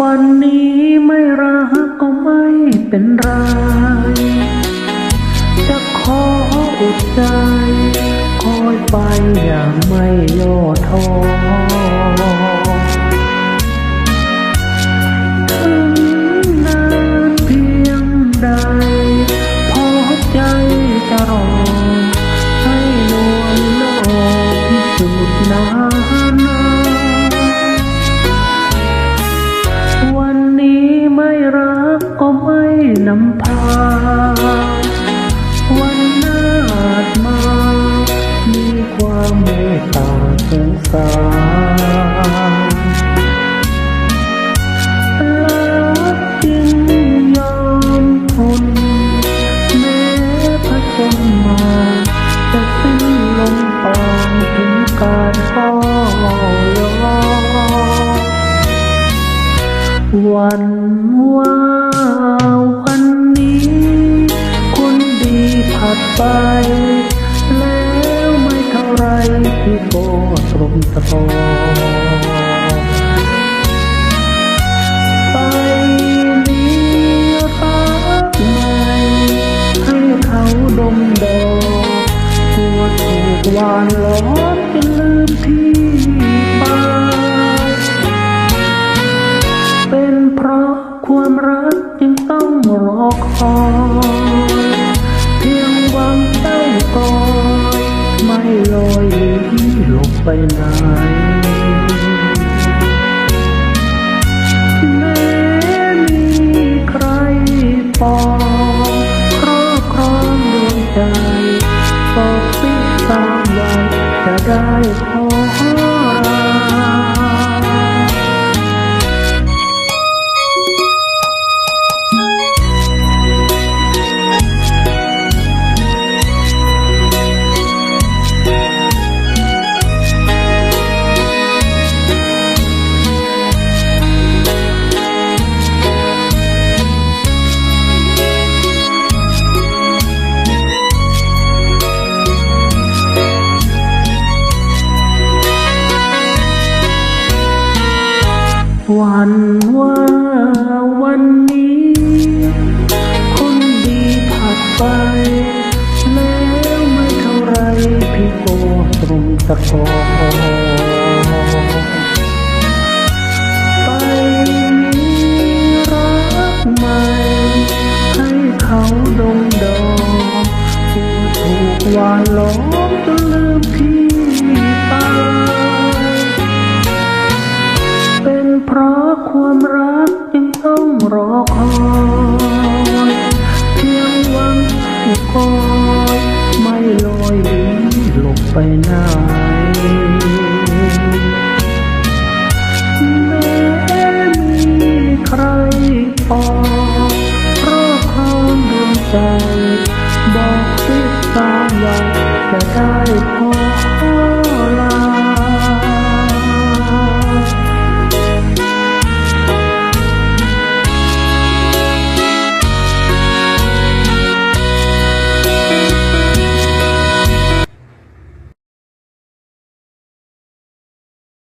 วันนี้ไม่รักก็ไม่เป็นไร จะขออุดใจ คอยไปอย่างไม่ย่อท้อถึงนาทีใดพอใจจะรอให้นวลโลกพิสูจน์นำพา วันหน้าอาจมา มีความเมตตา ตรมตรองไปมีรักใหม่ให้เขาดมดอกกลัวถูกหวาน ไปไหนแม้มีใครปองครอบครองดวงใจบอกสิสามวันจะได้พอ วันว่าวันนี้ คนดีผ่านไป แล้วไม่เท่าไรพี่โกตรงตะกอไใจ บอกที่ตามอยากจะได้พอลา